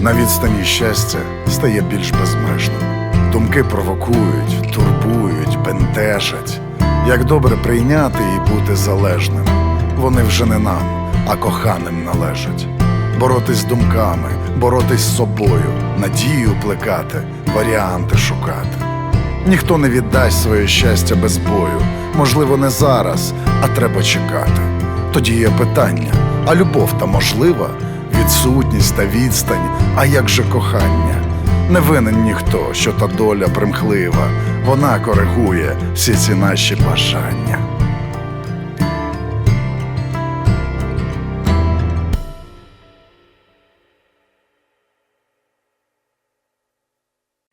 На відстані щастя стає більш безмежним. Думки провокують, турбують, бентежать. Як добре прийняти і бути залежним. Вони вже не нам, а коханим належать. Боротись з думками, боротись з собою, надію плекати, варіанти шукати. Ніхто не віддасть своє щастя без бою. Можливо, не зараз, а треба чекати. Тоді є питання: а любов та можлива? Відсутність та відстань, а як же кохання? Не винен ніхто, що та доля примхлива, вона коригує всі ці наші бажання.